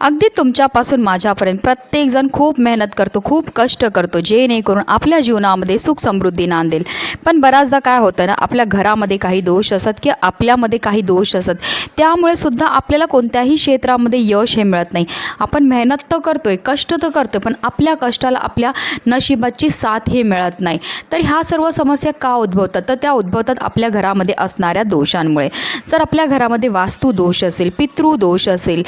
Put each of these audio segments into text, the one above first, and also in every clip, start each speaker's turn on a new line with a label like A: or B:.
A: अगदी तुमच्यापासून माझ्यापर्यंत प्रत्येकजण खूप मेहनत करतो खूप कष्ट करतो जेणेकरून आपल्या जीवनामध्ये सुख समृद्धी नांदेल. पण बऱ्याचदा काय होतं ना आपल्या घरामध्ये काही दोष असतात किंवा आपल्यामध्ये काही दोष असतात. त्यामुळे सुद्धा आपल्याला कोणत्याही क्षेत्रामध्ये यश हे मिळत नाही. आपण मेहनत तर करतोय कष्ट तर करतोय पण आपल्या कष्टाला आपल्या नशिबाची साथ हे मिळत नाही. तर ह्या सर्व समस्या का उद्भवतात? तर त्या उद्भवतात आपल्या घरामध्ये असणाऱ्या दोषांमुळे. जर आपल्या घरामध्ये वास्तू दोष असेल पितृ दोष असेल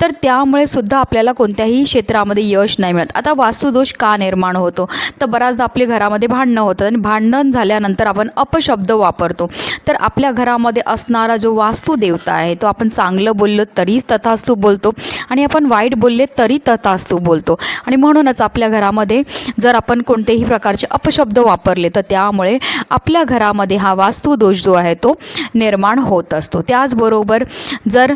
A: तर त्यामुळे त्यामुळे सुद्धा आपल्याला कोणत्याही क्षेत्रामध्ये यश नाही मिळत. आता वास्तुदोष का निर्माण होतो? तर बऱ्याचदा आपल्या घरामध्ये भांडणं होतं आणि भांडण झाल्यानंतर आपण अपशब्द वापरतो. तर आपल्या घरामध्ये असणारा जो वास्तुदेवता आहे तो आपण चांगलं बोललो तरी तथास्तू बोलतो आणि आपण वाईट बोलले तरी तथास्तू बोलतो. आणि म्हणूनच आपल्या घरामध्ये जर आपण कोणतेही प्रकारचे अपशब्द वापरले तर त्यामुळे आपल्या घरामध्ये हा वास्तुदोष जो आहे तो निर्माण होत असतो. त्याचबरोबर जर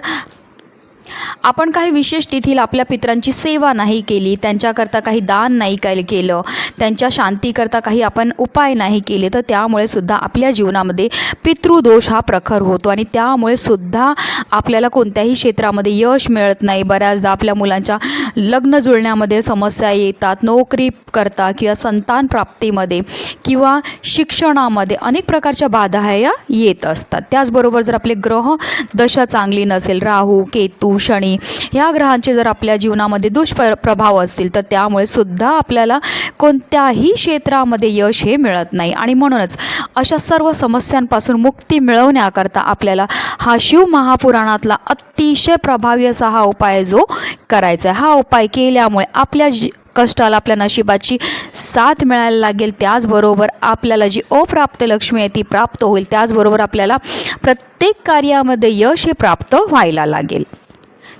A: आपण काही विशेष तिथीला आपल्या पितरांची सेवा नाही केली त्यांच्याकरता काही दान नाही काय केलं त्यांच्या शांतीकरता काही आपण उपाय नाही केले तर त्यामुळे सुद्धा आपल्या जीवनामध्ये पितृदोष हा प्रखर होतो आणि त्यामुळे सुद्धा आपल्याला कोणत्याही क्षेत्रामध्ये यश मिळत नाही. बऱ्याचदा आपल्या मुलांच्या लग्न जुळण्यामध्ये समस्या येतात नोकरी करता किंवा संतान प्राप्तीमध्ये किंवा शिक्षणामध्ये अनेक प्रकारच्या बाधा ह्या येत असतात. त्याचबरोबर जर आपले ग्रह दशा चांगली नसेल राहू केतू शनी ह्या ग्रहांचे जर आपल्या जीवनामध्ये दुष्प्र प्रभाव असतील तर त्यामुळे सुद्धा आपल्याला कोणत्याही क्षेत्रामध्ये यश हे मिळत नाही. आणि म्हणूनच अशा सर्व समस्यांपासून मुक्ती मिळवण्याकरता आपल्याला हा शिव महापुराणातला अतिशय प्रभावी असा हा उपाय जो करायचा आहे. हा उपाय केल्यामुळे आपल्या जी कष्टाला आपल्या नशिबाची साथ मिळायला लागेल त्याचबरोबर आपल्याला जी अप्राप्त लक्ष्मी आहे ती प्राप्त होईल त्याचबरोबर आपल्याला प्रत्येक कार्यामध्ये यश हे प्राप्त व्हायला लागेल.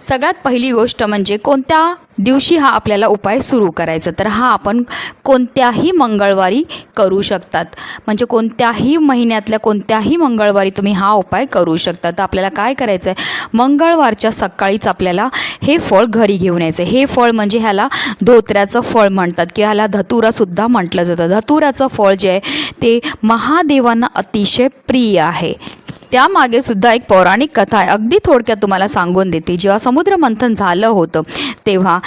A: सगळ्यात पहिली गोष्ट म्हणजे कोणत्या दिवशी हा आपल्याला उपाय सुरू करायचा? तर हा आपण कोणत्याही मंगळवारी करू शकतात. म्हणजे कोणत्याही महिन्यातल्या कोणत्याही मंगळवारी तुम्ही हा उपाय करू शकता तर आपल्याला काय करायचं आहे मंगळवारच्या सकाळीच आपल्याला हे फळ घरी घेऊन यायचं हे फळ म्हणजे ह्याला धोत्र्याचं फळ म्हणतात किंवा ह्याला धतुरासुद्धा म्हटलं जातं. धतुराचं फळ जे आहे ते महादेवांना अतिशय प्रिय आहे. त्यामागे सुद्धा एक पौराणिक कथा आहे. अगदी थोडक्यात तुम्हाला सांगून देते. जेव्हा समुद्र मंथन झालं होतं तेव्हा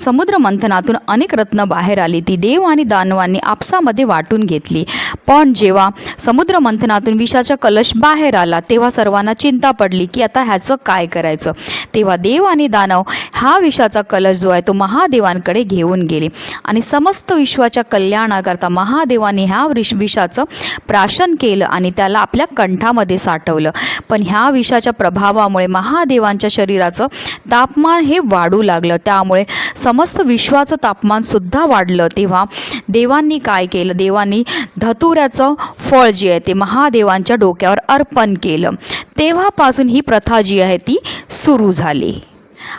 A: समुद्र मंथनातून अनेक रत्न बाहेर आली. ती देव आणि दानवांनी आपसामध्ये वाटून घेतली. पण जेव्हा समुद्र मंथनातून विषाचा कलश बाहेर आला तेव्हा सर्वांना चिंता पडली की आता ह्याचं काय करायचं? तेव्हा देव आणि दानव हा विषाचा कलश जो आहे तो महादेवांकडे घेऊन गेले. आणि समस्त विश्वाच्या कल्याणाकरता महादेवाने ह्या विष विषाचं प्राशन केलं आणि त्याला आपल्या कंठामध्ये साठवलं. पण ह्या विषाच्या प्रभावामुळे महादेवांच्या शरीराचं तापमान हे वाढू लागलं. त्यामुळे समस्त विश्वाचं तापमानसुद्धा वाढलं. तेव्हा देवांनी काय केलं? देवांनी धतुऱ्याचं फळ जे आहे ते महादेवांच्या डोक्यावर अर्पण केलं. तेव्हापासून ही प्रथा जी आहे ती सुरू झाली.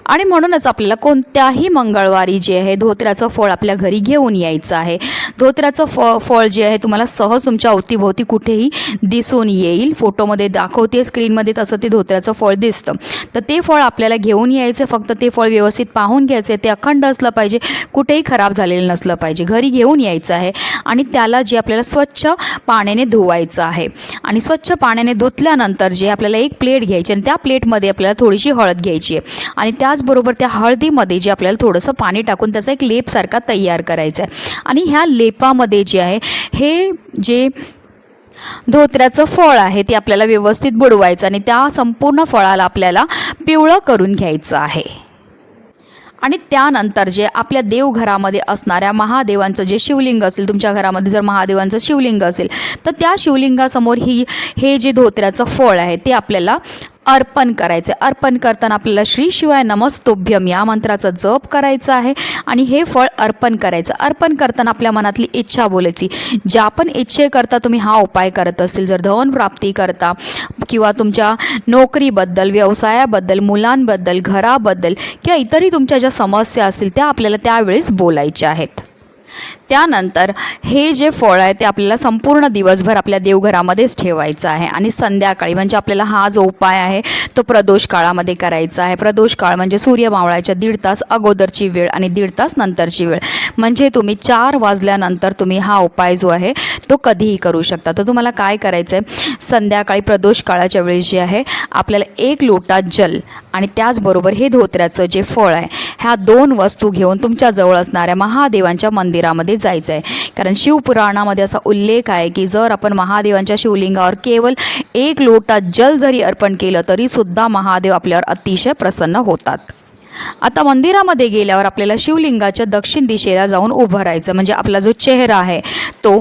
A: आणि म्हणूनच आपल्याला कोणत्याही मंगळवारी जे आहे धोत्र्याचं फळ आपल्या घरी घेऊन यायचं आहे. धोत्र्याचं फ फळ जे आहे तुम्हाला सहज तुमच्या अवतीभोवती कुठेही दिसून येईल. फोटोमध्ये दाखवते स्क्रीनमध्ये तसं ते धोत्र्याचं फळ दिसतं. तर ते फळ आपल्याला घेऊन यायचं फक्त ते फळ व्यवस्थित पाहून घ्यायचं. ते अखंड असलं पाहिजे कुठेही खराब झालेलं नसलं पाहिजे. घरी घेऊन यायचं आहे आणि त्याला जे आपल्याला स्वच्छ पाण्याने धुवायचं आहे. आणि स्वच्छ पाण्याने धुतल्यानंतर जे आपल्याला एक प्लेट घ्यायची आणि त्या प्लेटमध्ये आपल्याला थोडीशी हळद घ्यायची आहे. आणि त्याचबरोबर त्या हळदीमध्ये जे आपल्याला थोडंसं पाणी टाकून त्याचा एक लेपसारखा तयार करायचा आहे. आणि ह्या लेपामध्ये जे आहे हे जे धोत्र्याचं फळ आहे ते आपल्याला व्यवस्थित बुडवायचं आणि त्या संपूर्ण फळाला आपल्याला पिवळं करून घ्यायचं आहे. आणि त्यानंतर जे आपल्या देवघरामध्ये असणाऱ्या महादेवांचं जे शिवलिंग असेल तुमच्या घरामध्ये जर महादेवांचं शिवलिंग असेल तर त्या शिवलिंगासमोर ही हे जे धोत्र्याचं फळ आहे ते आपल्याला अर्पण करायचं. आहे अर्पण करताना आपल्याला श्री शिवाय नमस्तोभ्यम या मंत्राचा जप करायचा आहे आणि हे फळ अर्पण करायचं. अर्पण करताना आपल्या मनातली इच्छा बोलायची. ज्या पण इच्छेकरता तुम्ही हा उपाय करत असतील जर धन प्राप्ती करता किंवा तुमच्या नोकरीबद्दल व्यवसायाबद्दल मुलांबद्दल घराबद्दल किंवा इतरही तुमच्या ज्या समस्या असतील त्या आपल्याला त्यावेळेस बोलायच्या आहेत. त्यानंतर हे जे फळ आहे ते आपल्याला संपूर्ण दिवसभर आपल्या देवघरामध्येच ठेवायचं आहे. आणि संध्याकाळी म्हणजे आपल्याला हा जो उपाय आहे तो प्रदोष काळामध्ये करायचा आहे. प्रदोष काळ म्हणजे सूर्य मावळाच्या दीड तास अगोदरची वेळ आणि दीड तास नंतरची वेळ. म्हणजे तुम्ही चार वाजल्यानंतर तुम्ही हा उपाय जो आहे तो कधीही करू शकता. तर तुम्हाला काय करायचं आहे संध्याकाळी प्रदोष काळाच्या वेळी जे आहे आपल्याला एक लोटा जल आणि त्याचबरोबर हे धोत्र्याचं जे फळ आहे ह्या दोन वस्तू घेऊन तुमच्या जवळ असणाऱ्या महादेवांच्या मंदिरामध्ये जायचं आहे कारण शिवपुराणामध्ये असा उल्लेख आहे की जर आपण महादेवांच्या शिवलिंगावर केवळ एक लोटा जल जरी अर्पण केलं तरीसुद्धा महादेव आपल्यावर अतिशय प्रसन्न होतात. आता मंदिरामध्ये गेल्यावर आपल्याला शिवलिंगाच्या दक्षिण दिशेला जाऊन उभं राहायचं म्हणजे आपला जो चेहरा आहे तो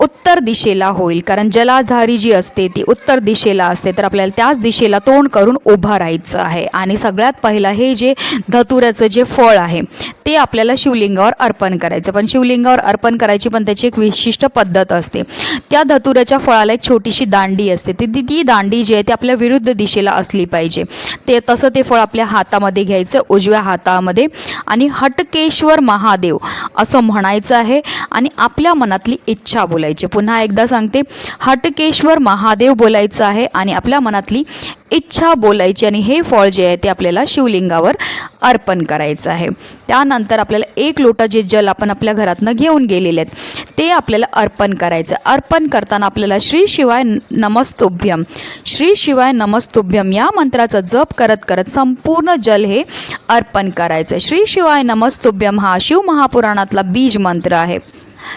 A: उत्तर दिशेला होईल. कारण जलाधारी जी असते ती उत्तर दिशेला असते. तर आपल्याला त्याच दिशेला तोंड करून उभा राहायचं आहे. आणि सगळ्यात पहिलं हे जे धतुऱ्याचं जे फळ आहे ते आपल्याला शिवलिंगावर अर्पण करायचं. पण शिवलिंगावर अर्पण करायची पण त्याची एक विशिष्ट पद्धत असते. त्या धतुऱ्याच्या फळाला एक छोटीशी दांडी असते. ती ती- ती दांडी जी आहे ती आपल्या विरुद्ध दिशेला असली पाहिजे. ते तसं ते फळ आपल्या हातामध्ये घ्यायचं उजव्या हातामध्ये. आणि हटकेश्वर महादेव असं म्हणायचं आहे. आणि आपल्या मनातली इच्छा बोलायची. पुन्हा एकदा सांगते हटकेश्वर महादेव बोलायचं आहे आणि आपल्या मनातली इच्छा बोलायची आणि हे फळ जे आहे ते आपल्याला शिवलिंगावर अर्पण करायचं आहे. त्यानंतर आपल्याला एक लोटा जे जल आपण आपल्या घरातनं घेऊन गेलेले आहेत ते आपल्याला अर्पण करायचं. अर्पण करताना आपल्याला श्री शिवाय नमस्तुभ्यम. श्री शिवाय नमस्तुभ्यम या मंत्राचा जप करत करत संपूर्ण जल हे अर्पण करायचं. श्री शिवाय नमस्तुभ्यम हा शिव महापुराणातला बीज मंत्र आहे.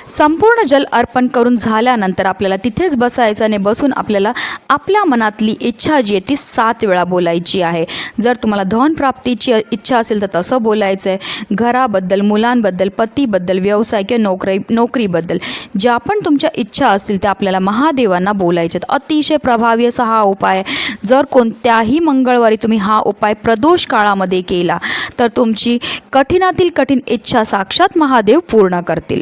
A: संपूर्ण जल अर्पण करून झाल्यानंतर आपल्याला तिथेच बसायचं आणि बसून आपल्याला आपल्या मनातली इच्छा जी आहे ती सात वेळा बोलायची आहे. जर तुम्हाला धन प्राप्तीची इच्छा असेल तर तसं बोलायचं आहे घराबद्दल मुलांबद्दल पतीबद्दल व्यवसाय किंवा नोकरी नोकरीबद्दल ज्या पण तुमच्या इच्छा असतील त्या आपल्याला महादेवांना बोलायच्यात अतिशय प्रभावी असा हा उपाय जर कोणत्याही मंगळवारी तुम्ही हा उपाय प्रदोष काळामध्ये केला तर तुमची कठीणातील कठीण इच्छा साक्षात महादेव पूर्ण करतील.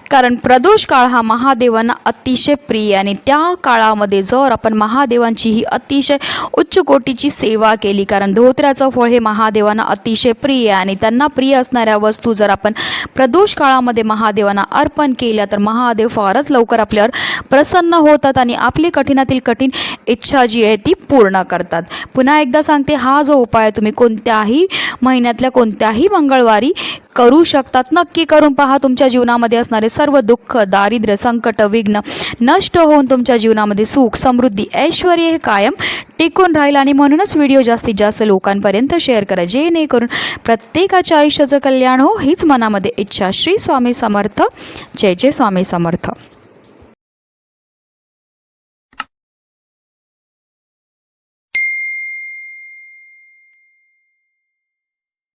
A: कारण प्रदोष काळ हा महादेवांना अतिशय प्रिय आणि त्या काळामध्ये जर आपण महादेवांची ही अतिशय उच्च कोटीची सेवा केली कारण धोत्र्याचं फळ हे महादेवांना अतिशय प्रिय आहे. आणि त्यांना प्रिय असणाऱ्या वस्तू जर आपण प्रदोष काळामध्ये महादेवांना अर्पण केल्या तर महादेव फारच लवकर आपल्यावर प्रसन्न होतात आणि आपली कठीणातील कठीण इच्छा जी आहे ती पूर्ण करतात. पुन्हा एकदा सांगते हा जो उपाय आहे तुम्ही कोणत्याही महिन्यातल्या कोणत्याही मंगळवारी करू शकतात. नक्की करून पहा तुमच्या जीवनामध्ये असणारे सर्व दुःख दारिद्र्य संकट विघ्न नष्ट होऊन तुमच्या जीवनामध्ये सुख समृद्धी ऐश्वर हे कायम टिकून राहील आणि म्हणूनच व्हिडिओ जास्तीत जास्त लोकांपर्यंत शेअर करा. जेणेकरून प्रत्येकाच्या आयुष्याचं कल्याण हो हीच मनामध्ये इच्छा. श्री स्वामी समर्थ. जय जय स्वामी समर्थ.